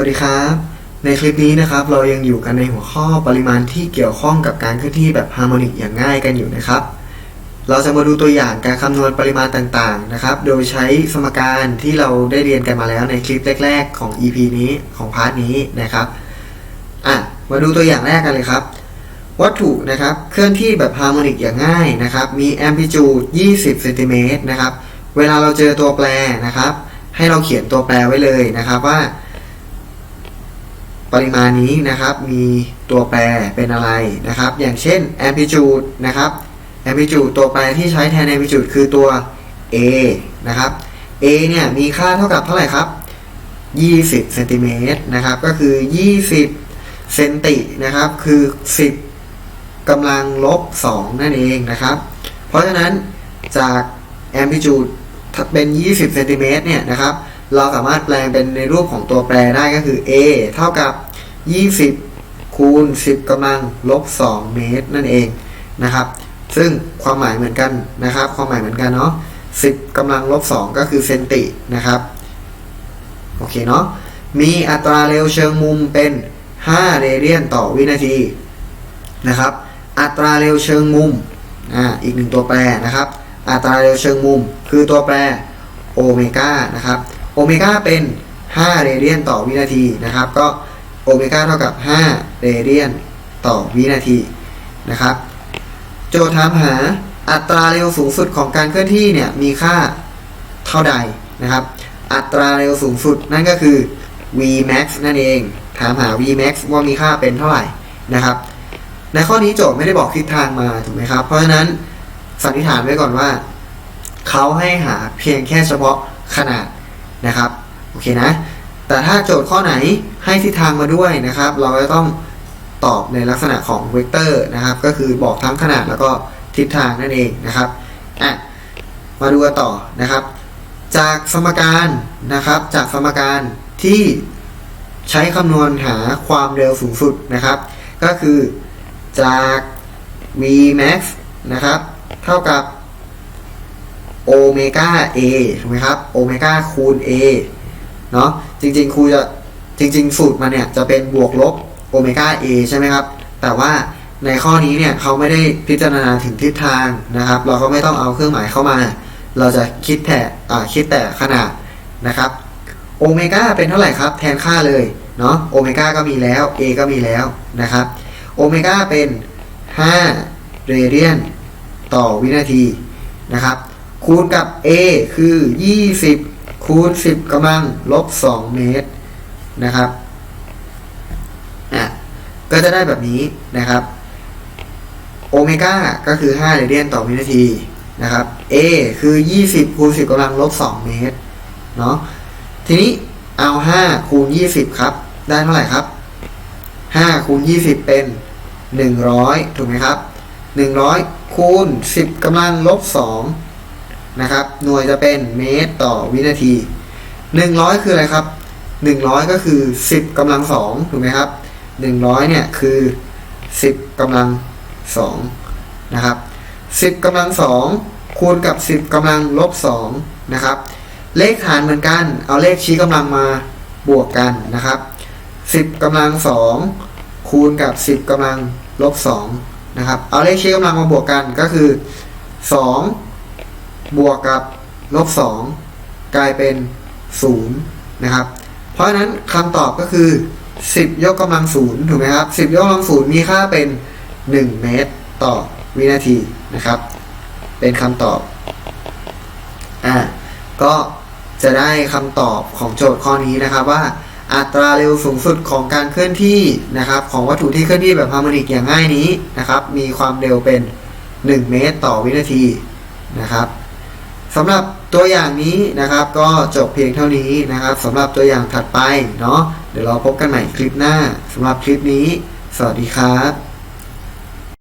วัสดีครับ ในคลิปนี้นะครับเรายังอยู่กันในหัวข้อปริมาณที่เกี่ยวข้องกับการเคลื่อนที่แบบฮาร์โมนิกอย่างง่ายกันอยู่นะครับ เราจะมาดูตัวอย่างการคำนวณปริมาณต่างๆนะครับ โดยใช้สมการที่เราได้เรียนกันมาแล้วในคลิปแรก ๆ ของ EP นี้ของพาร์ทนี้นะครับอะมาดูตัวอย่างแรกกันเลยครับ วัตถุนะครับเคลื่อนที่แบบฮาร์โมนิกอย่างง่ายนะครับ มีแอมพลิจูด 20เซนติเมตรนะครับ เวลาเราเจอตัวแปรนะครับ ให้เราเขียนตัวแปรไว้เลยนะครับว่า ปริมาณนี้นะครับมีตัวแปรเป็นอะไรนะครับ อย่างเช่น amplitude นะครับ amplitude ตัวแปรที่ใช้แทน amplitude คือตัว a นะครับ a เนี่ยมีค่าเท่ากับเท่าไหร่ครับ 20เซนติเมตรนะครับก็คือ 20เซนตินะครับคือ 10กำลังลบ 2 นั่นเองนะครับ เพราะฉะนั้นจาก amplitude เป็น 20เซนติเมตรเนี่ยนะครับเราสามารถแปลงเป็นในรูปของตัวแปรได้ก็คือ a เท่ากับ 20 คูณ 10กำลังลบ 2 เมตรนั่นเองนะครับ ซึ่งความหมายเหมือนกันนะครับ ความหมายเหมือนกันเนาะ10กำลังลบ 2 ก็คือเซนตินะครับโอเคเนาะมีอัตราเร็วเชิงมุมเป็น 5 เรเดียนต่อวินาทีนะครับ อัตราเร็วเชิงมุมอ่าอีกหนึ่งตัวแปรนะครับ อัตราเร็วเชิงมุม คือตัวแปรโอเมก้านะครับโอเมก้าเป็น 5 เรเดียนต่อวินาทีนะครับ ก็ เมก้าเท่ากับ 5 เรเดียนต่อวินาทีนะครับ โจทย์ถามหาอัตราเร็วสูงสุดของการเคลื่อนที่เนี่ยมีค่าเท่าใดนะครับ อัตราเร็วสูงสุดนั่นก็คือ v max นั่นเอง ถามหา v max ว่ามีค่าเป็นเท่าไหร่นะครับ ในข้อนี้โจทย์ไม่ได้บอกทิศทางมาถูกไหมครับ เพราะฉะนั้นสันนิษฐานไว้ก่อนว่า เขาให้หาเพียงแค่เฉพาะขนาดนะครับ โอเคนะ แต่ถ้าโจทย์ข้อไหนให้ทิศทางมาด้วยนะครับ เราจะต้องตอบในลักษณะของเวกเตอร์นะครับ ก็คือบอกทั้งขนาดแล้วก็ทิศทางนั่นเองนะครับอะมาดูกันต่อนะครับ จากสมการนะครับ จากสมการที่ใช้คำนวณหาความเร็วสูงสุดนะครับ ก็คือจาก v max นะครับ เท่ากับโอเมก้า a ถูกไหมครับโอเมก้าคูณ a เนาะ จริงๆครูจะจริง ๆ สูตรมันเนี่ยจะเป็นบวกลบโอเมก้า a ใช่ไหมครับ แต่ว่าในข้อนี้เนี่ยเขาไม่ได้พิจารณาถึงทิศทางนะครับ เราก็ไม่ต้องเอาเครื่องหมายเข้ามา เราจะคิดแต่คิดแต่ขนาดนะครับโอเมก้าเป็นเท่าไหร่ครับ แทนค่าเลยเนาะโอเมก้าก็มีแล้ว a ก็มีแล้วนะครับโอเมก้าเป็น5เรเดียนต่อวินาทีนะครับคูณกับ a คือ 20 คูณ 10กำลังลบ 2 เมตรนะครับอะก็จะได้แบบนี้นะครับโอเมก้าก็คือ 5 เรเดียนต่อวินาทีนะครับ a คือ 20 คูณ 10กำลังลบ 2 เมตรเนาะทีนี้เอา 5 คูณ 20 ครับ ได้เท่าไหร่ครับ 5 คูณ 20 เป็น 100 ถูกไหมครับ 100 คูณ 10กำลังลบ 2 นะครับ หน่วยจะเป็นเมตรต่อวินาที 100 คืออะไรครับ 100 ก็คือ 10กำลัง2ถูกไหมครับ 100 เนี่ยคือ 10กำลัง2นะครับ 10กำลัง 2 คูณกับ 10กำลังลบ2นะครับ เลขฐานเหมือนกัน เอาเลขชี้กำลังมาบวกกันนะครับ 10กำลัง 2 คูณกับ 10กำลังลบ2นะครับ เอาเลขชี้กำลังมาบวกกันก็คือ 2 บวกกับลบ2กลายเป็น0นะครับ เพราะฉะนั้นคำตอบก็คือ 10 ยกกำลัง0ถูกไหมครับ 10 ยกกำลัง0มีค่าเป็น 1 เมตรต่อวินาทีนะครับ เป็นคำตอบอ่าก็จะได้คำตอบของโจทย์ข้อนี้นะครับว่าอัตราเร็วสูงสุดของการเคลื่อนที่นะครับ ของวัตถุที่เคลื่อนที่แบบฮาร์โมนิกอย่างง่ายนี้นะครับ มีความเร็วเป็น 1 เมตรต่อวินาทีนะครับ สำหรับตัวอย่างนี้นะครับ ก็จบเพียงเท่านี้นะครับสำหรับตัวอย่างถัดไปเนาะเดี๋ยวเราพบกันใหม่คลิปหน้าสำหรับคลิปนี้ สวัสดีครับ